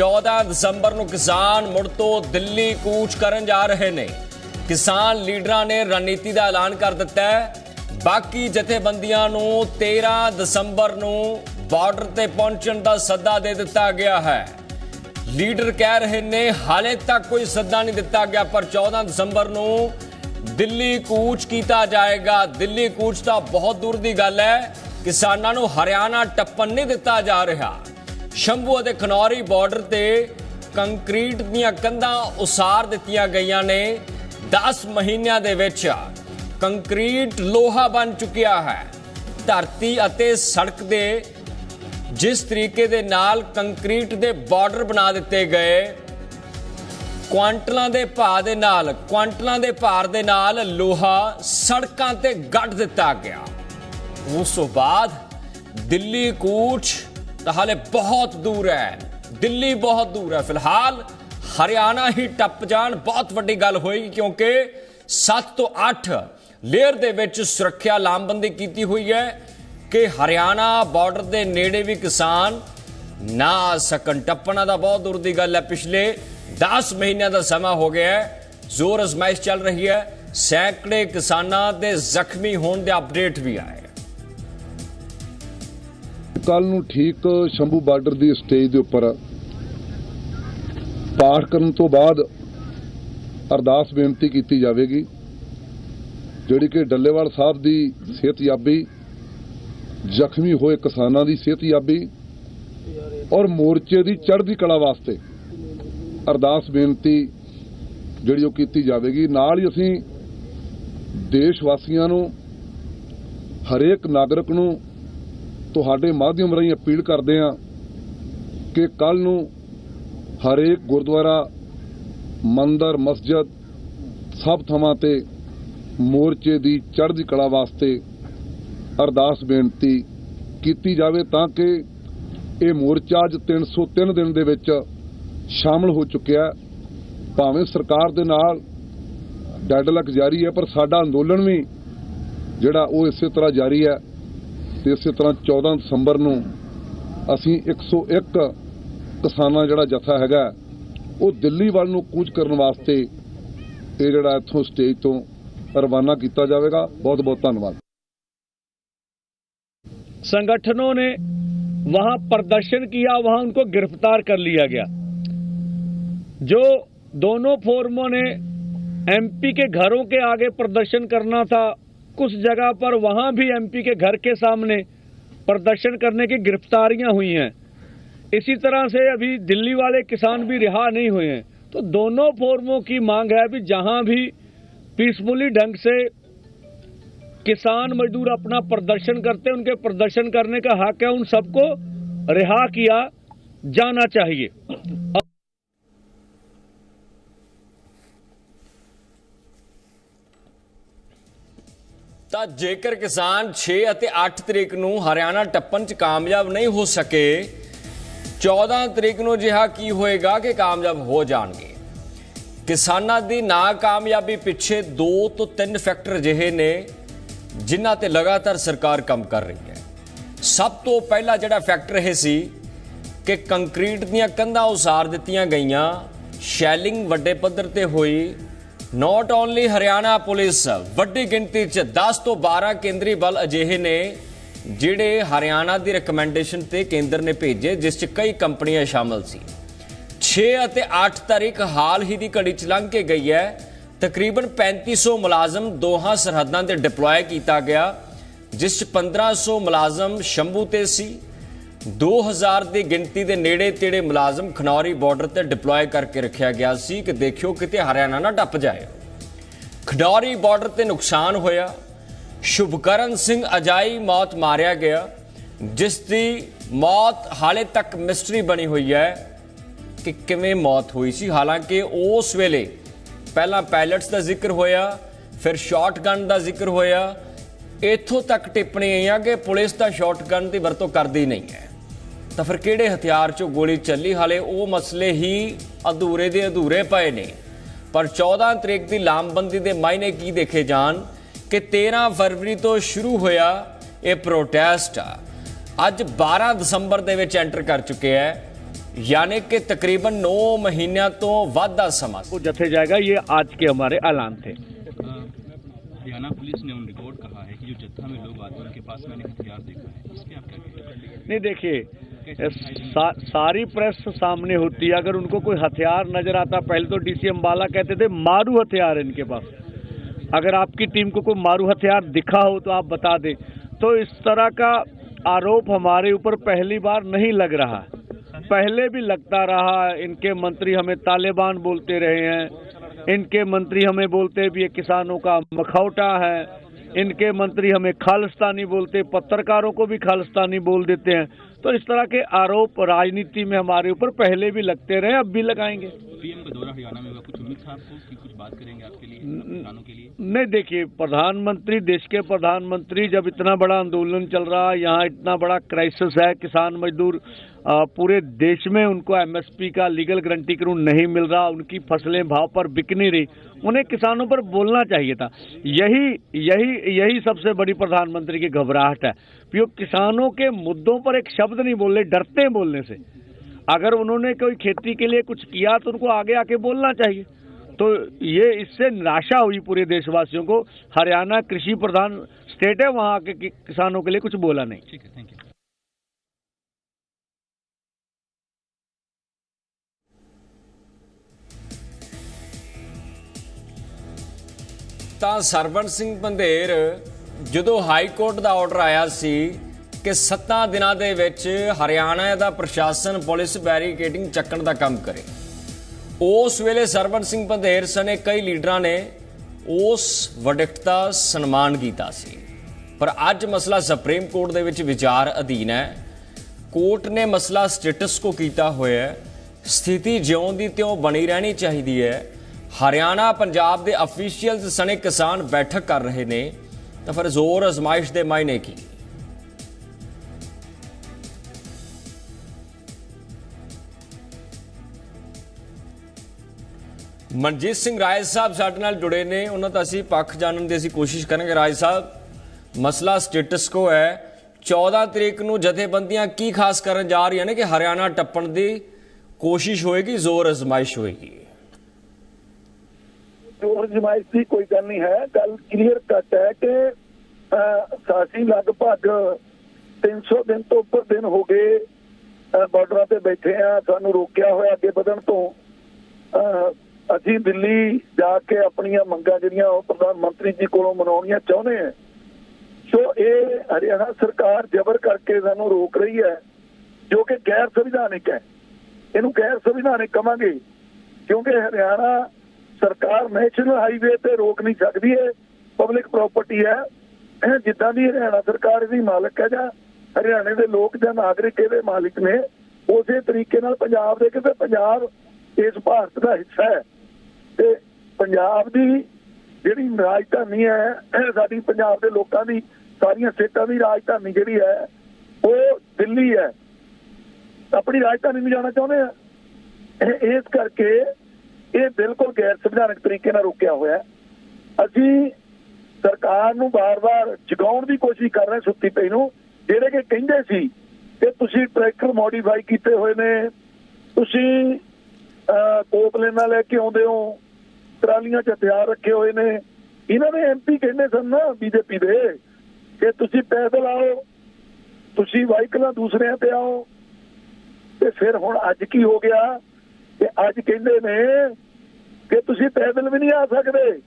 14 ਦਸੰਬਰ ਨੂੰ ਕਿਸਾਨ ਮੁੜ ਤੋਂ ਦਿੱਲੀ ਕੂਚ ਕਰਨ ਜਾ ਰਹੇ ਨੇ। ਕਿਸਾਨ ਲੀਡਰਾਂ ਨੇ ਰਣਨੀਤੀ ਦਾ ਐਲਾਨ ਕਰ ਦਿੱਤਾ ਹੈ। ਬਾਕੀ ਜਥੇਬੰਦੀਆਂ ਨੂੰ 13 ਦਸੰਬਰ ਨੂੰ ਬਾਰਡਰ ਤੇ ਪਹੁੰਚਣ ਦਾ ਸੱਦਾ ਦੇ ਦਿੱਤਾ ਗਿਆ ਹੈ। ਲੀਡਰ ਕਹਿ ਰਹੇ ਨੇ, ਹਾਲੇ ਤੱਕ ਕੋਈ ਸੱਦਾ ਨਹੀਂ ਦਿੱਤਾ ਗਿਆ, ਪਰ 14 ਦਸੰਬਰ ਨੂੰ ਦਿੱਲੀ ਕੂਚ ਕੀਤਾ ਜਾਏਗਾ। ਦਿੱਲੀ ਕੂਚ ਤਾਂ ਬਹੁਤ ਦੂਰ ਦੀ ਗੱਲ ਹੈ। ਕਿਸਾਨਾਂ ਨੂੰ ਹਰਿਆਣਾ ਟੱਪਣ ਨਹੀਂ ਦਿੱਤਾ ਜਾ ਰਿਹਾ। ਸ਼ੰਭੂ ਅਤੇ ਖਨੌਰੀ ਬਾਰਡਰ ਤੇ ਕੰਕਰੀਟ ਦੀਆਂ ਕੰਧਾਂ ਉਸਾਰ ਦਿੱਤੀਆਂ ਗਈਆਂ ਨੇ। 10 ਮਹੀਨਿਆਂ ਦੇ ਵਿੱਚ ਕੰਕਰੀਟ ਲੋਹਾ ਬਣ ਚੁੱਕਿਆ ਹੈ। ਧਰਤੀ ਅਤੇ ਸੜਕ ਦੇ ਜਿਸ ਤਰੀਕੇ ਦੇ ਨਾਲ ਕੰਕਰੀਟ ਦੇ ਬਾਰਡਰ ਬਣਾ ਦਿੱਤੇ ਗਏ, ਕੁਆਂਟਲਾਂ ਦੇ ਭਾਅ ਦੇ ਨਾਲ, ਕੁਆਂਟਲਾਂ ਦੇ ਭਾਰ ਦੇ ਨਾਲ ਲੋਹਾ ਸੜਕਾਂ ਤੇ ਗੱਡ ਦਿੱਤਾ ਗਿਆ। ਉਸ ਤੋਂ ਬਾਅਦ ਦਿੱਲੀ ਕੂਚ ਤਾਂ ਹਾਲੇ ਬਹੁਤ ਦੂਰ ਹੈ ਦਿੱਲੀ ਬਹੁਤ ਦੂਰ ਹੈ ਫਿਲਹਾਲ ਹਰਿਆਣਾ ਹੀ ਟੱਪ ਜਾਣ ਬਹੁਤ ਵੱਡੀ ਗੱਲ ਹੋਏਗੀ ਕਿਉਂਕਿ 7 ਤੋਂ 8 ਲੇਅਰ ਦੇ ਵਿੱਚ ਸੁਰੱਖਿਆ ਲਾਮਬੰਦੀ ਕੀਤੀ ਹੋਈ ਹੈ ਕਿ ਹਰਿਆਣਾ ਬਾਰਡਰ ਦੇ ਨੇੜੇ ਵੀ ਕਿਸਾਨ ਨਾ ਆ ਸਕਣ ਟੱਪਣਾ ਦਾ ਬਹੁਤ ਦੂਰ ਦੀ ਗੱਲ ਹੈ ਪਿਛਲੇ 10 ਮਹੀਨਿਆਂ ਦਾ ਸਮਾਂ ਹੋ ਗਿਆ ਹੈ ਜ਼ੋਰ ਅਜ਼ਮਾਇਸ਼ ਚੱਲ ਰਹੀ ਹੈ ਸੈਂਕੜੇ ਕਿਸਾਨਾਂ ਦੇ ਜ਼ਖਮੀ ਹੋਣ ਦੇ ਅਪਡੇਟ ਵੀ ਆਏ ਕੱਲ ਨੂੰ ਠੀਕ ਸ਼ੰਭੂ ਬਾਰਡਰ ਦੀ ਸਟੇਜ ਦੇ ਉੱਪਰ ਪਾਠ ਕਰਨ ਤੋਂ ਬਾਅਦ ਅਰਦਾਸ ਬੇਨਤੀ ਕੀਤੀ ਜਾਵੇਗੀ, ਜਿਹੜੀ ਕਿ ਡੱਲੇਵਾਲ ਸਾਹਿਬ ਦੀ ਸਿਹਤਯਾਬੀ ਜ਼ਖਮੀ ਹੋਏ ਕਿਸਾਨਾਂ ਦੀ ਸਿਹਤਯਾਬੀ ਔਰ ਮੋਰਚੇ ਦੀ ਚੜ੍ਹਦੀ ਕਲਾ ਵਾਸਤੇ ਅਰਦਾਸ ਬੇਨਤੀ ਜਿਹੜੀ ਉਹ ਕੀਤੀ ਜਾਵੇਗੀ। ਨਾਲ ਹੀ ਅਸੀਂ ਦੇਸ਼ ਵਾਸੀਆਂ ਨੂੰ, ਹਰੇਕ ਨਾਗਰਿਕ ਨੂੰ ਤੁਹਾਡੇ ਮਾਧਿਅਮ ਰਾਹੀਂ ਅਪੀਲ ਕਰਦੇ ਹਾਂ ਕਿ ਕੱਲ ਨੂੰ ਹਰੇਕ ਗੁਰਦੁਆਰਾ, ਮੰਦਰ, ਮਸਜਿਦ ਸਭ ਥਾਵਾਂ ਤੇ ਮੋਰਚੇ ਦੀ ਚੜ੍ਹਦੀ ਕਲਾ ਵਾਸਤੇ ਅਰਦਾਸ ਬੇਨਤੀ ਕੀਤੀ ਜਾਵੇ ਤਾਂ ਕਿ ਇਹ ਮੋਰਚਾ ਅੱਜ 303 ਦਿਨ ਦੇ ਵਿੱਚ ਸ਼ਾਮਲ ਹੋ ਚੁੱਕਿਆ ਭਾਵੇਂ ਸਰਕਾਰ ਦੇ ਨਾਲ ਡੈਡਲਕ ਜਾਰੀ ਹੈ, ਪਰ ਸਾਡਾ ਅੰਦੋਲਨ ਵੀ ਜਿਹੜਾ ਉਹ ਇਸੇ ਤਰ੍ਹਾਂ ਜਾਰੀ ਹੈ। ਤੇ ਇਸੇ ਤਰ੍ਹਾਂ 14 ਦਸੰਬਰ ਨੂੰ ਅਸੀਂ 101 ਕਿਸਾਨਾਂ ਜਿਹੜਾ ਜਥਾ ਹੈਗਾ ਉਹ ਦਿੱਲੀ ਵੱਲ ਨੂੰ ਕੂਚ ਕਰਨ ਵਾਸਤੇ ਇਹ ਜਿਹੜਾ ਇੱਥੋਂ ਸਟੇਜ ਤੋਂ ਰਵਾਨਾ ਕੀਤਾ ਜਾਵੇਗਾ ਬਹੁਤ ਬਹੁਤ ਧੰਨਵਾਦ संगठनों ने वहां प्रदर्शन किया वहां उनको गिरफ्तार कर लिया गया जो दोनों फोरमों ने एमपी के घरों के आगे प्रदर्शन करना था कुछ जगह पर वहाँ भी एमपी के घर के सामने प्रदर्शन करने की गिरफ्तारियाँ हुई हैं। इसी तरह से अभी दिल्ली वाले किसान भी रिहा नहीं हुए हैं। तो दोनों फोरमों की मांग है भी जहाँ भी पीसफुली ढंग से किसान मजदूर अपना प्रदर्शन करते उनके प्रदर्शन करने का हक है, उन सबको रिहा किया जाना चाहिए। ਤਾਂ ਜੇਕਰ ਕਿਸਾਨ 6 ਅਤੇ 8 ਤਰੀਕ ਨੂੰ ਹਰਿਆਣਾ ਟੱਪਣ 'ਚ ਕਾਮਯਾਬ ਨਹੀਂ ਹੋ ਸਕੇ 14 ਤਰੀਕ ਨੂੰ ਜਿਹਾ ਕੀ ਹੋਏਗਾ ਕਿ ਕਾਮਯਾਬ ਹੋ ਜਾਣਗੇ? ਕਿਸਾਨਾਂ ਦੀ ਨਾਕਾਮਯਾਬੀ ਪਿੱਛੇ ਦੋ ਤੋਂ ਤਿੰਨ ਫੈਕਟਰ ਜਿਹੇ ਨੇ ਜਿਨ੍ਹਾਂ ਤੇ ਲਗਾਤਾਰ ਸਰਕਾਰ ਕੰਮ ਕਰ ਰਹੀ ਹੈ। ਸਭ ਤੋਂ ਪਹਿਲਾ ਜਿਹੜਾ ਫੈਕਟਰ ਇਹ ਸੀ ਕਿ ਕੰਕਰੀਟ ਦੀਆਂ ਕੰਧਾਂ ਉਸਾਰ ਦਿੱਤੀਆਂ ਗਈਆਂ, ਸ਼ੈਲਿੰਗ ਵੱਡੇ ਪੱਧਰ ਤੇ ਹੋਈ ਨਾਟ ਓਨਲੀ ਹਰਿਆਣਾ ਪੁਲਿਸ ਵੱਡੀ ਗਿਣਤੀ 'ਚ 10 ਤੋਂ 12 ਕੇਂਦਰੀ ਬਲ ਅਜਿਹੇ ਨੇ ਜਿਹੜੇ ਹਰਿਆਣਾ ਦੀ ਰეკਮੈਂਡੇਸ਼ਨ ਤੇ ਕੇਂਦਰ ਨੇ ਭੇਜੇ, ਜਿਸ 'ਚ ਕਈ ਕੰਪਨੀਆਂ ਸ਼ਾਮਲ ਸੀ। 6 ਅਤੇ 8 ਤਾਰੀਖ ਹਾਲ ਹੀ ਦੀ ਘੜੀ 'ਚ ਲੰਘ ਕੇ ਗਈ ਹੈ। ਤਕਰੀਬਨ 3500 ਮੁਲਾਜ਼ਮ ਦੋਹਾਂ ਸਰਹੱਦਾਂ ਤੇ ਡਿਪਲੋਏ ਕੀਤਾ ਗਿਆ, ਜਿਸ 'ਚ 1500 ਮੁਲਾਜ਼ਮ ਸ਼ੰਭੂ ਤੇ ਸੀ। 2000 ਦੀ ਗਿਣਤੀ ਦੇ ਨੇੜੇ ਤੇੜੇ ਮੁਲਾਜ਼ਮ ਖਨੌਰੀ ਬਾਰਡਰ ਤੇ ਡਿਪਲੋਏ ਕਰਕੇ ਰੱਖਿਆ ਗਿਆ ਸੀ ਕਿ ਦੇਖਿਓ ਕਿਤੇ ਹਰਿਆਣਾ ਨਾ ਡੱਪ ਜਾਏ। ਖਨੌਰੀ ਬਾਰਡਰ ਤੇ ਨੁਕਸਾਨ ਹੋਇਆ। ਸ਼ੁਭਕਰਨ ਸਿੰਘ ਅਜਾਈ ਮੌਤ ਮਾਰਿਆ ਗਿਆ, ਜਿਸ ਦੀ ਮੌਤ ਹਾਲੇ ਤੱਕ ਮਿਸਟਰੀ ਬਣੀ ਹੋਈ ਹੈ ਕਿ ਕਿਵੇਂ ਮੌਤ ਹੋਈ ਸੀ। ਹਾਲਾਂਕਿ ਉਸ ਵੇਲੇ ਪਹਿਲਾਂ ਪਾਇਲਟਸ ਦਾ ਜ਼ਿਕਰ ਹੋਇਆ, ਫਿਰ ਸ਼ਾਟਗਨ ਦਾ ਜ਼ਿਕਰ ਹੋਇਆ। ਇੱਥੋਂ ਤੱਕ ਟਿੱਪਣੀ ਆਈਆਂ ਕਿ ਪੁਲਿਸ ਤਾਂ ਸ਼ਾਟਗਨ ਦੀ ਵਰਤੋਂ ਕਰਦੀ ਨਹੀਂ ਹੈ। ਤਾਂ ਫਿਰ ਕਿਹੜੇ ਹਥਿਆਰ 'ਚੋਂ ਗੋਲੀ ਚੱਲੀ ਹਾਲੇ ਉਹ ਮਸਲੇ ਹੀ ਅਧੂਰੇ ਦੇ ਅਧੂਰੇ ਪਏ ਨੇ ਪਰ 14 ਤਰੀਕ ਦੀ ਲਾਮਬੰਦੀ ਦੇ ਮਾਇਨੇ ਕੀ ਦੇਖੇ ਜਾਣ ਕਿ 13 ਫਰਵਰੀ ਤੋਂ ਸ਼ੁਰੂ ਹੋਇਆ ਇਹ ਪ੍ਰੋਟੈਸਟ ਅੱਜ 12 ਦਸੰਬਰ ਦੇ ਵਿੱਚ ਐਂਟਰ ਕਰ ਚੁੱਕਿਆ ਹੈ ਯਾਨੀ ਕਿ ਤਕਰੀਬਨ 9 ਮਹੀਨਿਆਂ ਤੋਂ ਵੱਧ ਦਾ ਸਮਾਂ ਸੀ। वो जथे जाएगा ये आज के हमारे ऐलान थे अ, हरियाणा पुलिस ने उन रिकॉर्ड कहा है कि जो जत्था में लोग आते हैं उनके पास मैंने हथियार देखा है इस पे आप क्या कहेंगे नहीं देखिए सा, सारी प्रेस सामने होती है। अगर उनको कोई हथियार नज़र आता पहले तो डीसी अम्बाला कहते थे मारू हथियार इनके पास। अगर आपकी टीम को कोई मारू हथियार दिखा हो तो आप बता दें। तो इस तरह का आरोप हमारे ऊपर पहली बार नहीं लग रहा। पहले भी लगता रहा इनके मंत्री हमें तालिबान बोलते रहे हैं। इनके मंत्री हमें बोलते भी किसानों का मखौटा है। इनके मंत्री हमें खालिस्तानी बोलते पत्रकारों को भी खालिस्तानी बोल देते हैं। तो इस तरह के आरोप राजनीति में हमारे ऊपर पहले भी लगते रहे अब भी लगाएँगे। पीएम का दौरा हरियाणा में कुछ उम्मीद था आपको कि कुछ बात करेंगे आपके लिए किसानों के लिए? नहीं देखिए प्रधानमंत्री देश के प्रधानमंत्री जब इतना बड़ा आंदोलन चल रहा है यहाँ इतना बड़ा क्राइसिस है किसान मजदूर पूरे देश में उनको एमएसपी का लीगल गारंटी कानून नहीं मिल रहा, उनकी फ़सलें भाव पर बिक नहीं रही। उन्हें किसानों पर बोलना चाहिए था। यही यही यही सबसे बड़ी प्रधानमंत्री की घबराहट है। कि वो किसानों के मुद्दों पर एक शब्द नहीं बोल रहे डरते हैं बोलने से। अगर उन्होंने कोई खेती के लिए कुछ किया तो उनको आगे आके बोलना चाहिए। तो ये इससे निराशा हुई पूरे देशवासियों को। हरियाणा कृषि प्रधान स्टेट है, वहाँ के, किसानों के लिए कुछ बोला नहीं। ठीक है, थैंक यू। ਤਾਂ ਸਰਵਣ ਸਿੰਘ ਪੰਧੇਰ ਜਦੋਂ ਹਾਈ ਕੋਰਟ ਦਾ ਆਰਡਰ ਆਇਆ ਸੀ ਕਿ 7 ਦਿਨਾਂ ਦੇ ਵਿੱਚ ਹਰਿਆਣਾ ਦਾ ਪ੍ਰਸ਼ਾਸਨ ਪੁਲਿਸ ਬੈਰੀਕੇਡਿੰਗ ਚੱਕਣ ਦਾ ਕੰਮ ਕਰੇ। ਉਸ ਵੇਲੇ ਸਰਵਣ ਸਿੰਘ ਪੰਧੇਰ ਸਨੇ ਕਈ ਲੀਡਰਾਂ ਨੇ ਉਸ ਵਡਿਕਟ ਦਾ ਸਨਮਾਨ ਕੀਤਾ ਸੀ। ਪਰ ਅੱਜ ਮਸਲਾ ਸੁਪਰੀਮ ਕੋਰਟ ਦੇ ਵਿੱਚ ਵਿਚਾਰ ਅਧੀਨ ਹੈ। ਕੋਰਟ ਨੇ ਮਸਲਾ ਸਟੇਟਸ ਕੋ ਕੀਤਾ ਹੋਇਆ ਹੈ। ਸਥਿਤੀ ਜਿਉਂ ਦੀ ਤਿਉਂ ਬਣੀ ਰਹਿਣੀ ਚਾਹੀਦੀ ਹੈ। ਹਰਿਆਣਾ, ਪੰਜਾਬ ਦੇ ਅਫੀਸ਼ੀਅਲਸ ਸਣੇ ਕਿਸਾਨ ਬੈਠਕ ਕਰ ਰਹੇ ਨੇ। ਤਾਂ ਫਿਰ ਜ਼ੋਰ ਅਜ਼ਮਾਇਸ਼ ਦੇ ਮਾਇਨੇ ਕੀ? ਮਨਜੀਤ ਸਿੰਘ ਰਾਏ ਸਾਹਿਬ ਸਾਡੇ ਨਾਲ ਜੁੜੇ ਨੇ। ਉਹਨਾਂ ਦਾ ਅਸੀਂ ਪੱਖ ਜਾਣਨ ਦੀ ਅਸੀਂ ਕੋਸ਼ਿਸ਼ ਕਰਾਂਗੇ। ਰਾਏ ਸਾਹਿਬ, ਮਸਲਾ ਸਟੇਟਸ ਕੋ ਹੈ। 14 ਤਰੀਕ ਨੂੰ ਜਥੇਬੰਦੀਆਂ ਕੀ ਖਾਸ ਕਰਨ ਜਾ ਰਹੀਆਂ ਨੇ ਕਿ ਹਰਿਆਣਾ ਟੱਪਣ ਦੀ ਕੋਸ਼ਿਸ਼ ਹੋਏਗੀ, ਜ਼ੋਰ ਅਜ਼ਮਾਇਸ਼ ਹੋਏਗੀ? ਜੋਰ ਜਮਾਇਸ਼ ਦੀ ਕੋਈ ਗੱਲ ਨਹੀਂ ਹੈ। ਗੱਲ ਕਲੀਅਰ ਕੱਟ ਹੈ ਕਿ ਅਹ, ਲਗਭਗ 300 ਦਿਨ ਤੋਂ ਉੱਪਰ ਦਿਨ ਹੋ ਗਏ ਬਾਰਡਰਾਂ ਤੇ ਬੈਠੇ ਆ ਸਾਨੂੰ ਰੋਕਿਆ ਹੋਇਆ ਅੱਗੇ ਵਧਣ ਤੋਂ। ਅਸੀਂ ਦਿੱਲੀ ਜਾ ਕੇ ਆਪਣੀਆਂ ਮੰਗਾਂ ਜਿਹੜੀਆਂ ਉਹ ਪ੍ਰਧਾਨ ਮੰਤਰੀ ਜੀ ਕੋਲੋਂ ਮਨਾਉਣੀਆਂ ਚਾਹੁੰਦੇ ਆ। ਸੋ ਇਹ ਹਰਿਆਣਾ ਸਰਕਾਰ ਜ਼ਬਰ ਕਰਕੇ ਸਾਨੂੰ ਰੋਕ ਰਹੀ ਹੈ ਜੋ ਕਿ ਗੈਰ ਸੰਵਿਧਾਨਿਕ ਹੈ। ਇਹਨੂੰ ਗੈਰ ਸੰਵਿਧਾਨਿਕ ਕਵਾਂਗੇ ਕਿਉਂਕਿ ਹਰਿਆਣਾ ਸਰਕਾਰ ਨੈਸ਼ਨਲ ਹਾਈਵੇ ਤੇ ਰੋਕ ਨਹੀਂ ਸਕਦੀ ਹੈ। ਪਬਲਿਕ ਪ੍ਰਾਪਰਟੀ ਹੈ। ਇਹ ਜਿੱਦਾਂ ਦੀ ਹਰਿਆਣਾ ਸਰਕਾਰ ਦੀ ਮਾਲਕ ਹੈ ਜਾਂ ਹਰਿਆਣੇ ਦੇ ਲੋਕ ਜਾਂ ਨਾਗਰਿਕ ਇਹਦੇ ਮਾਲਿਕ ਨੇ, ਉਸੇ ਤਰੀਕੇ ਨਾਲ ਪੰਜਾਬ ਦੇ ਕਿਤੇ ਪੰਜਾਬ ਇਸ ਭਾਰਤ ਦਾ ਹਿੱਸਾ ਹੈ। ਤੇ ਪੰਜਾਬ ਦੀ ਜਿਹੜੀ ਰਾਜਧਾਨੀ ਹੈ ਇਹ ਸਾਡੀ ਪੰਜਾਬ ਦੇ ਲੋਕਾਂ ਦੀ, ਸਾਰੀਆਂ ਸਟੇਟਾਂ ਦੀ ਰਾਜਧਾਨੀ ਜਿਹੜੀ ਹੈ, ਉਹ ਦਿੱਲੀ ਹੈ। ਆਪਣੀ ਰਾਜਧਾਨੀ ਨੂੰ ਜਾਣਾ ਚਾਹੁੰਦੇ ਆ। ਇਸ ਕਰਕੇ ਬਿਲਕੁਲ ਗੈਰ ਸੰਵਿਧਾਨਕ ਤਰੀਕੇ ਨਾਲ ਰੋਕਿਆ ਹੋਇਆ ਅਸੀਂ ਸਰਕਾਰ ਨੂੰ ਬਾਰ-ਬਾਰ ਜਗਾਉਣ ਦੀ ਕੋਸ਼ਿਸ਼ ਕਰ ਰਹੇ ਸੁੱਤੀ ਪਈ ਨੂੰ। ਜਿਹੜੇ ਕਿ ਕਹਿੰਦੇ ਸੀ ਕਿ ਤੁਸੀਂ ਟਰੈਕਟਰ ਮੋਡੀਫਾਈ ਕੀਤੇ ਹੋਏ ਨੇ, ਤੁਸੀਂ ਕੋਪਲੇਨਾਂ ਲੈ ਕੇ ਆਉਂਦੇ ਹੋ, ਟਰਾਲੀਆਂ 'ਚ ਹਥਿਆਰ ਰੱਖੇ ਹੋਏ ਨੇ। ਇਹਨਾਂ ਦੇ ਐਮਪੀ ਕਹਿੰਦੇ ਸਨ ਨਾ ਬੀਜੇਪੀ ਦੇ ਕਿ ਤੁਸੀਂ ਪੈਦਲ ਆਓ, ਤੁਸੀਂ ਵਾਹੀਕਲਾਂ ਦੂਸਰਿਆਂ ਤੇ ਆਓ। ਤੇ ਫਿਰ ਹੁਣ ਅੱਜ ਕੀ ਹੋ ਗਿਆ ਕਿ ਅੱਜ ਕਹਿੰਦੇ ਨੇ ਕਿ ਤੁਸੀਂ ਪੈਦਲ ਵੀ ਨਹੀਂ ਆ ਸਕਦੇ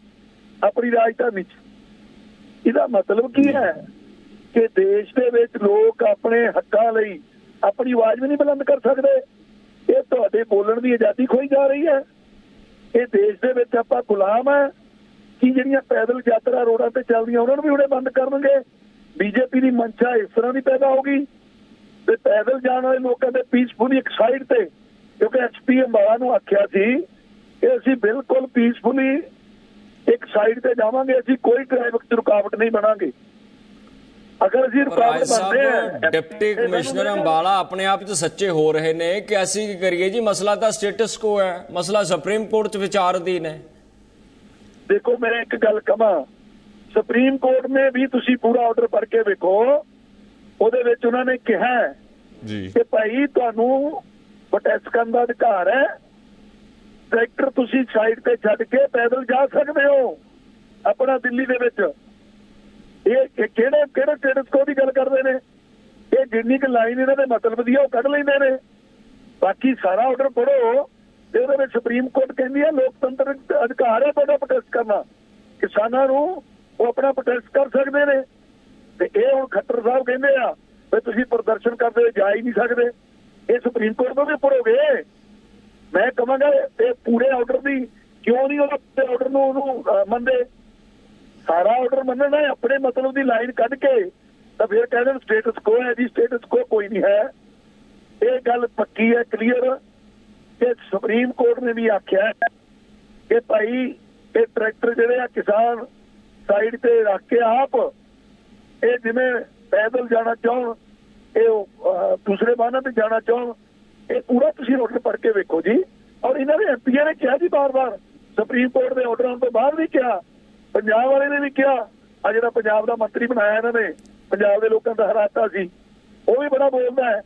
ਆਪਣੀ ਰਾਜਧਾਨੀ 'ਚ। ਇਹਦਾ ਮਤਲਬ ਕੀ ਹੈ ਕਿ ਦੇਸ਼ ਦੇ ਵਿੱਚ ਲੋਕ ਆਪਣੇ ਹੱਕਾਂ ਲਈ ਆਪਣੀ ਆਵਾਜ਼ ਵੀ ਨਹੀਂ ਬੁਲੰਦ ਕਰ ਸਕਦੇ। ਇਹ ਤੁਹਾਡੇ ਬੋਲਣ ਦੀ ਆਜ਼ਾਦੀ ਖੋਈ ਜਾ ਰਹੀ ਹੈ। ਇਹ ਦੇਸ਼ ਦੇ ਵਿੱਚ ਆਪਾਂ ਗੁਲਾਮ ਹੈ ਕਿ ਜਿਹੜੀਆਂ ਪੈਦਲ ਯਾਤਰਾ ਰੋਡਾਂ ਤੇ ਚੱਲਦੀਆਂ ਉਹਨਾਂ ਨੂੰ ਵੀ ਉਹਨੇ ਬੰਦ ਕਰਨਗੇ। ਬੀਜੇਪੀ ਦੀ ਮੰਸ਼ਾ ਇਸ ਤਰ੍ਹਾਂ ਦੀ ਪੈਦਾ ਹੋਗੀ ਤੇ ਪੈਦਲ ਜਾਣ ਵਾਲੇ ਲੋਕਾਂ ਦੇ ਪੀਸਫੁਲੀ ਇੱਕ ਸਾਈਡ ਤੇ, ਕਿਉਂਕਿ ਐਸਪੀ ਅੰਬਾਲਾ ਨੂੰ ਆਖਿਆ ਸੀ ਕਿ ਅਸੀਂ ਬਿਲਕੁਲ ਪੀਸਫੁਲੀ ਇੱਕ ਸਾਈਡ ਤੇ ਜਾਵਾਂਗੇ ਅਸੀਂ ਕੋਈ ਟ੍ਰੈਫਿਕ 'ਚ ਰੁਕਾਵਟ ਨਹੀਂ ਬਣਾਂਗੇ। ਅਗਰ ਅਸੀਂ ਰੁਕਾਵਟ ਬਣਦੇ ਹਾਂ ਡਿਪਟੀ ਇਹ ਸਾਨੂੰ ਕਮਿਸ਼ਨਰ ਅੰਬਾਲਾ ਆਪਣੇ ਆਪ 'ਚ ਸੱਚੇ ਹੋ ਰਹੇ ਨੇ ਕਿ ਅਸੀਂ ਕੀ ਕਰੀਏ ਜੀ? ਮਸਲਾ ਤਾਂ ਸਟੇਟਸ ਕੋ ਹੈ। ਮਸਲਾ ਸੁਪਰੀਮ ਕੋਰਟ 'ਚ ਵਿਚਾਰ ਅਧੀਨ ਹੈ। ਦੇਖੋ ਮੈਂ ਇੱਕ ਗੱਲ ਕਹਾਂ ਸੁਪਰੀਮ ਕੋਰਟ ਨੇ ਵੀ ਤੁਸੀਂ ਪੂਰਾ ਆਰਡਰ ਪੜ੍ਹ ਕੇ ਵੇਖੋ ਉਹਦੇ ਵਿੱਚ ਉਹਨਾਂ ਨੇ ਕਿਹਾ ਜੀ। ਕਿ ਭਾਈ ਤੁਹਾਨੂੰ ਪ੍ਰੋਟੈਸਟ ਕਰਨ ਦਾ ਅਧਿਕਾਰ ਹੈ। ਟਰੈਕਟਰ ਤੁਸੀਂ ਸਾਈਡ ਤੇ ਛੱਡ ਕੇ ਪੈਦਲ ਜਾ ਸਕਦੇ ਹੋ ਆਪਣਾ ਦਿੱਲੀ ਦੇ ਵਿੱਚ। ਇਹ ਕਿਹੜੇ ਕਿਹੜੇ ਸਟੇਟਸ ਕੋ ਦੀ ਗੱਲ ਕਰਦੇ ਨੇ? ਇਹ ਜਿੰਨੀ ਕੁ ਲਾਈਨ ਇਹਨਾਂ ਦੇ ਮਤਲਬ ਦੀ ਉਹ ਕੱਢ ਲੈਂਦੇ ਨੇ। ਬਾਕੀ ਸਾਰਾ ਆਰਡਰ ਪੜੋ ਤੇ ਉਹਦੇ ਵਿੱਚ ਸੁਪਰੀਮ ਕੋਰਟ ਕਹਿੰਦੀ ਹੈ ਲੋਕਤੰਤਰ ਅਧਿਕਾਰ ਹੈ ਤੁਹਾਡਾ ਪ੍ਰੋਟੈਸਟ ਕਰਨਾ। ਕਿਸਾਨਾਂ ਨੂੰ ਉਹ ਆਪਣਾ ਪ੍ਰੋਟੈਸਟ ਕਰ ਸਕਦੇ ਨੇ। ਤੇ ਇਹ ਹੁਣ ਖੱਟਰ ਸਾਹਿਬ ਕਹਿੰਦੇ ਆ, ਵੀ ਤੁਸੀਂ ਪ੍ਰਦਰਸ਼ਨ ਕਰਦੇ ਹੋਏ ਜਾ ਹੀ ਨਹੀਂ ਸਕਦੇ। ਇਹ ਸੁਪਰੀਮ ਕੋਰਟ ਤੋਂ ਵੀ ਪੜੋਗੇ ਮੈਂ ਕਹਾਂਗਾ ਇਹ ਪੂਰੇ ਆਰਡਰ ਦੀ ਕਿਉਂ ਨਹੀਂ ਉਹ ਆਰਡਰ ਨੂੰ ਉਹਨੂੰ ਮੰਨਦੇ? ਸਾਰਾ ਆਰਡਰ ਮੰਨਣਾ ਹੈ, ਆਪਣੇ ਮਤਲਬ ਦੀ ਲਾਈਨ ਕੱਢ ਕੇ ਤਾਂ ਫਿਰ ਕਹਿੰਦੇ ਸਟੇਟਸ ਕੋ ਹੈ ਜੀ ਸਟੇਟਸ ਕੋ ਕੋਈ ਨਹੀਂ ਹੈ। ਇਹ ਗੱਲ ਪੱਕੀ ਹੈ ਕਲੀਅਰ ਕਿ ਸੁਪਰੀਮ ਕੋਰਟ ਨੇ ਵੀ ਆਖਿਆ ਕਿ ਭਾਈ, ਇਹ ਟਰੈਕਟਰ ਜਿਹੜੇ ਆ ਕਿਸਾਨ ਸਾਈਡ ਤੇ ਰੱਖ ਕੇ ਆਪ ਇਹ ਜਿਵੇਂ ਪੈਦਲ ਜਾਣਾ ਚਾਹਣ, ਇਹ ਦੂਸਰੇ ਬਾਨਾਂ ਤੇ ਜਾਣਾ ਚਾਹਣ ਇਹ ਪੂਰਾ ਤੁਸੀਂ ਆਰਡਰ ਪੜ੍ਹ ਕੇ ਵੇਖੋ ਜੀ। ਔਰ ਇਹਨਾਂ ਦੇ ਐਮਪੀਆਂ ਨੇ ਕਿਹਾ ਜੀ ਬਾਰ-ਬਾਰ ਸੁਪਰੀਮ ਕੋਰਟ ਦੇ ਆਰਡਰਾਂ ਤੋਂ ਬਾਅਦ ਵੀ ਕਿਹਾ ਪੰਜਾਬ ਵਾਲੇ ਨੇ ਵੀ ਕਿਹਾ। ਆ ਜਿਹੜਾ ਪੰਜਾਬ ਦਾ ਮੰਤਰੀ ਬਣਾਇਆ ਇਹਨਾਂ ਨੇ ਪੰਜਾਬ ਦੇ ਲੋਕਾਂ ਦਾ ਹਰਾਤਾ ਸੀ। ਉਹ ਵੀ ਬੜਾ ਬੋਲਦਾ ਹੈ।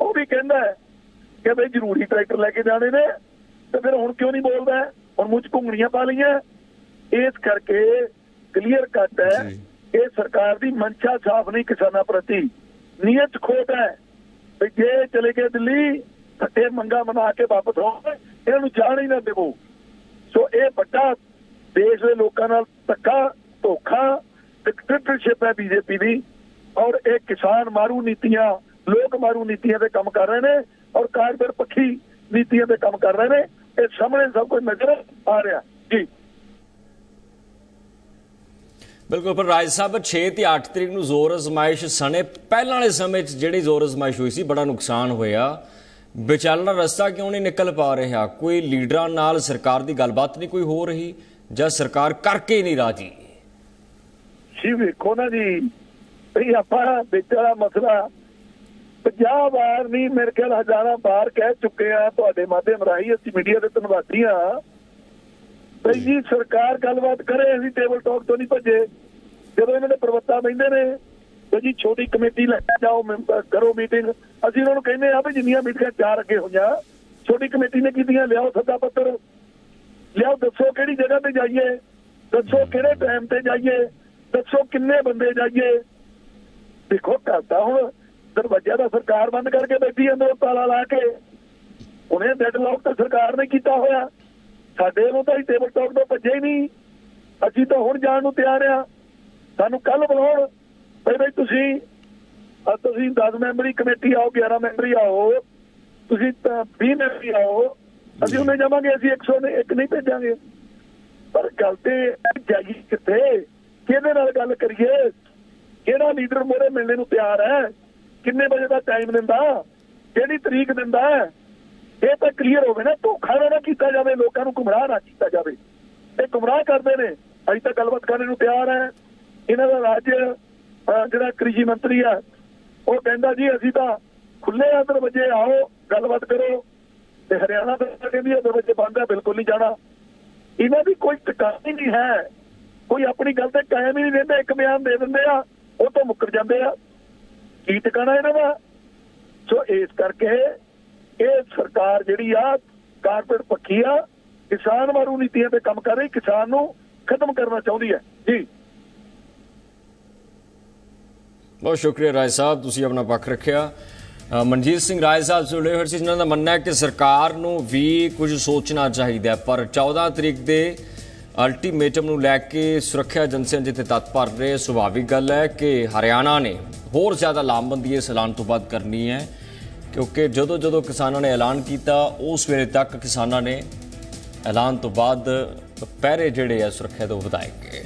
ਉਹ ਵੀ ਕਹਿੰਦਾ ਹੈ ਕਿ ਬਈ ਜ਼ਰੂਰੀ ਟਰੈਕਟਰ ਲੈ ਕੇ ਜਾਣੇ ਨੇ। ਤੇ ਫਿਰ ਹੁਣ ਕਿਉਂ ਨਹੀਂ ਬੋਲਦਾ? ਹੁਣ ਮੂੰਹ 'ਚ ਘੁੰਗਣੀਆਂ ਪਾ ਲਈਆਂ। ਇਸ ਕਰਕੇ ਕਲੀਅਰ ਕੱਟ ਹੈ। ਇਹ ਸਰਕਾਰ ਦੀ ਮਨਸ਼ਾ ਸਾਫ਼ ਨਹੀਂ ਕਿਸਾਨਾਂ ਪ੍ਰਤੀ। ਨੀਅਤ ਖੋਟ ਹੈ। ਵੀ ਜੇ ਚਲੇ ਗਏ ਦਿੱਲੀ ਇਹ ਮੰਗਾ ਮਨਾ ਕੇ ਵਾਪਸ ਆਉਣਗੇ ਇਹਨਾਂ ਨੂੰ ਜਾਣ ਹੀ ਨਾ ਦੇਵੋ। ਸੋ ਇਹ ਵੱਡਾ ਦੇਸ਼ ਦੇ ਲੋਕਾਂ ਨਾਲ ਧੱਕਾ, ਧੋਖਾ ਡਿਕਟੇਟਰਸ਼ਿਪ ਹੈ ਬੀਜੇਪੀ ਦੀ। ਔਰ ਇਹ ਕਿਸਾਨ ਮਾਰੂ ਨੀਤੀਆਂ, ਲੋਕ ਮਾਰੂ ਨੀਤੀਆਂ ਤੇ ਕੰਮ ਕਰ ਰਹੇ ਨੇ ਔਰ ਕਾਰਪੋਰੇਟ ਪੱਖੀ ਨੀਤੀਆਂ ਤੇ ਕੰਮ ਕਰ ਰਹੇ ਨੇ। ਇਹ ਸਾਹਮਣੇ ਸਭ ਕੁਝ ਨਜ਼ਰ ਆ ਰਿਹਾ। ਜੀ। ਬਿਲਕੁਲ, ਪਰ ਰਾਜ ਸਾਹਿਬ 6 ਤੇ 8 ਤਰੀਕ ਨੂੰ ਜ਼ੋਰ ਅਜ਼ਮਾਇਸ਼ ਸਣੇ। ਪਹਿਲਾਂ ਵਾਲੇ ਸਮੇਂ 'ਚ ਜਿਹੜੀ ਜ਼ੋਰ ਅਜ਼ਮਾਇਸ਼ ਹੋਈ ਸੀ, ਬੜਾ ਨੁਕਸਾਨ ਹੋਇਆ। ਵਿਚਾਲਣਾ ਰਸਤਾ ਕਿਉਂ ਨਹੀਂ ਨਿਕਲ ਪਾ ਰਿਹਾ? ਕੋਈ ਲੀਡਰਾਂ ਨਾਲ ਸਰਕਾਰ ਦੀ ਗੱਲਬਾਤ ਨਹੀਂ ਕੋਈ ਹੋ ਰਹੀ ਜਾਂ ਸਰਕਾਰ ਕਰਕੇ ਨਹੀਂ ਰਾਜੀ? ਜੀ ਵੇਖੋ ਨਾ ਜੀ ਵੀ ਆਪਾਂ ਵਿੱਚ ਵਾਲਾ ਮਸਲਾ 50 ਵਾਰ ਨਹੀਂ ਮੇਰੇ ਖਿਆਲ ਹਜ਼ਾਰਾਂ ਵਾਰ ਕਹਿ ਚੁੱਕੇ ਆ ਤੁਹਾਡੇ ਮਾਧਿਅਮ ਰਾਹੀਂ ਅਸੀਂ ਮੀਡੀਆ ਦੇ ਧੰਨਵਾਦੀ ਆ ਭਈ ਜੀ। ਸਰਕਾਰ ਗੱਲਬਾਤ ਕਰੇ ਅਸੀਂ ਟੇਬਲ ਟਾਕ ਤੋਂ ਨਹੀਂ ਭੱਜੇ। ਜਦੋਂ ਇਹਨਾਂ ਦੇ ਪ੍ਰਵੱਤਾ ਬੈਂਦੇ ਨੇ ਤੇ ਜੀ ਛੋਟੀ ਕਮੇਟੀ ਲੈ ਕੇ ਜਾਓ ਮੈਂਬਰ ਕਰੋ ਮੀਟਿੰਗ ਅਸੀਂ ਉਹਨਾਂ ਨੂੰ ਕਹਿੰਦੇ ਆ ਵੀ ਜਿੰਨੀਆਂ ਮੀਟਿੰਗਾਂ ਚਾਰ ਅੱਗੇ ਹੋਈਆਂ, ਛੋਟੀ ਕਮੇਟੀ ਨੇ ਕੀਤੀਆਂ, ਲਿਆਓ ਸੱਦਾ ਪੱਤਰ। ਲਿਆਓ, ਦੱਸੋ ਕਿਹੜੀ ਜਗ੍ਹਾ ਤੇ ਜਾਈਏ, ਦੱਸੋ ਕਿਹੜੇ ਟਾਈਮ ਤੇ ਜਾਈਏ, ਦੱਸੋ ਕਿੰਨੇ ਬੰਦੇ ਜਾਈਏ। ਦੇਖੋ ਕਰਦਾ ਹੁਣ ਦਰਵਾਜ਼ਾ ਦਾ ਸਰਕਾਰ ਬੰਦ ਕਰਕੇ ਬੈਠੀ ਅੰਦਰ ਤਾਲਾ ਲਾ ਕੇ। ਉਹਨੇ ਡੈਡਲੌਕ ਤਾਂ ਸਰਕਾਰ ਨੇ ਕੀਤਾ ਹੋਇਆ। ਸਾਡੇ ਨੂੰ ਤਾਂ ਹੀ ਟੇਬਲ ਟਾਕ ਤੋਂ ਭੱਜੇ ਹੀ ਨਹੀਂ। ਅਸੀਂ ਤਾਂ ਹੁਣ ਜਾਣ ਨੂੰ ਤਿਆਰ ਆ ਸਾਨੂੰ ਕੱਲ ਬੁਲਾਉਣ। ਬਈ ਬਈ ਤੁਸੀਂ ਤੁਸੀਂ 10 ਮੈਂਬਰੀ ਕਮੇਟੀ ਆਓ 11 ਮੈਂਬਰੀ ਆਓ ਤੁਸੀਂ ਤਾਂ 20 ਮੈਂਬਰੀ ਆਓ ਅਸੀਂ ਉਹਨੇ ਜਾਵਾਂਗੇ ਅਸੀਂ 101 ਨਹੀਂ ਭੇਜਾਂਗੇ। ਪਰ ਗੱਲ ਤੇ ਜਾਈ ਕਿੱਥੇ ਕਿਹਦੇ ਨਾਲ ਗੱਲ ਕਰੀਏ? ਕਿਹੜਾ ਲੀਡਰ ਮੋਰੇ ਮਿਲਣੇ ਨੂੰ ਤਿਆਰ ਹੈ? ਕਿੰਨੇ ਵਜੇ ਦਾ ਟਾਈਮ ਦਿੰਦਾ? ਕਿਹੜੀ ਤਰੀਕ ਦਿੰਦਾ? ਇਹ ਤਾਂ ਕਲੀਅਰ ਹੋਵੇ ਨਾ ਧੋਖਾ ਨਾ ਕੀਤਾ ਜਾਵੇ ਲੋਕਾਂ ਨੂੰ ਗੁੰਮਰਾਹ ਨਾ ਕੀਤਾ ਜਾਵੇ। ਇਹ ਗੁੰਮਰਾਹ ਕਰਦੇ ਨੇ। ਅਸੀਂ ਤਾਂ ਗੱਲਬਾਤ ਕਰਨ ਨੂੰ ਤਿਆਰ ਹੈ। ਇਹਨਾਂ ਦਾ ਰਾਜ ਜਿਹੜਾ ਕ੍ਰਿਸ਼ੀ ਮੰਤਰੀ ਆ, ਉਹ ਕਹਿੰਦਾ ਜੀ, ਅਸੀਂ ਤਾਂ ਖੁੱਲੇ ਆ, ਦਰਵਾਜ਼ੇ ਆਓ, ਗੱਲਬਾਤ ਕਰੋ। ਤੇ ਹਰਿਆਣਾ ਦਾ ਕਹਿੰਦੀ ਆ, ਦਰਵਾਜ਼ੇ ਬੰਦ ਆ, ਬਿਲਕੁਲ ਨਹੀਂ ਜਾਣਾ। ਇਹਨਾਂ ਦੀ ਕੋਈ ਟਿਕਾਣੀ ਨਹੀਂ ਹੈ। ਕੋਈ ਆਪਣੀ ਗੱਲ ਤੇ ਕਾਇਮ ਹੀ ਨਹੀਂ ਰਹਿੰਦਾ, ਇੱਕ ਬਿਆਨ ਦੇ ਦਿੰਦੇ ਆ, ਉਹ ਤੋਂ ਮੁੱਕਰ ਜਾਂਦੇ ਆ। ਕੀ ਟਿਕਾਣਾ ਇਹਨਾਂ ਦਾ? ਸੋ ਇਸ ਕਰਕੇ ਇਹ ਸਰਕਾਰ ਜਿਹੜੀ ਆ, ਕਾਰਪੋਰੇਟ ਪੱਖੀ ਆ, ਕਿਸਾਨ ਮਾਰੂ ਨੀਤੀਆਂ ਤੇ ਕੰਮ ਕਰ ਰਹੀ, ਕਿਸਾਨ ਨੂੰ ਖਤਮ ਕਰਨਾ ਚਾਹੁੰਦੀ ਹੈ। ਜੀ। ਬਹੁਤ ਸ਼ੁਕਰੀਆ ਰਾਏ ਸਾਹਿਬ, ਤੁਸੀਂ ਆਪਣਾ ਪੱਖ ਰੱਖਿਆ। ਮਨਜੀਤ ਸਿੰਘ ਰਾਏ ਸਾਹਿਬ ਜੁੜੇ ਹੋਏ ਸੀ ਜਿਨ੍ਹਾਂ ਦਾ ਮੰਨਣਾ ਹੈ ਕਿ ਸਰਕਾਰ ਨੂੰ ਵੀ ਕੁਝ ਸੋਚਣਾ ਚਾਹੀਦਾ ਪਰ 14 ਤਰੀਕ ਦੇ ਅਲਟੀਮੇਟਮ ਨੂੰ ਲੈ ਕੇ ਸੁਰੱਖਿਆ ਏਜੰਸੀਆਂ ਜਿੱਥੇ ਤੱਤ ਭਰ ਰਹੇ, ਸੁਭਾਵਿਕ ਗੱਲ ਹੈ ਕਿ ਹਰਿਆਣਾ ਨੇ ਹੋਰ ਜ਼ਿਆਦਾ ਲਾਮਬੰਦੀ ਇਸ ਐਲਾਨ ਤੋਂ ਬਾਅਦ ਕਰਨੀ ਹੈ, ਕਿਉਂਕਿ ਜਦੋਂ ਜਦੋਂ ਕਿਸਾਨਾਂ ਨੇ ਐਲਾਨ ਕੀਤਾ, ਉਸ ਵੇਲੇ ਤੱਕ ਕਿਸਾਨਾਂ ਨੇ ਐਲਾਨ ਤੋਂ ਬਾਅਦ ਪਹਿਰੇ ਜਿਹੜੇ ਆ ਸੁਰੱਖਿਆ ਤੋਂ ਵਧਾਏ ਗਏ।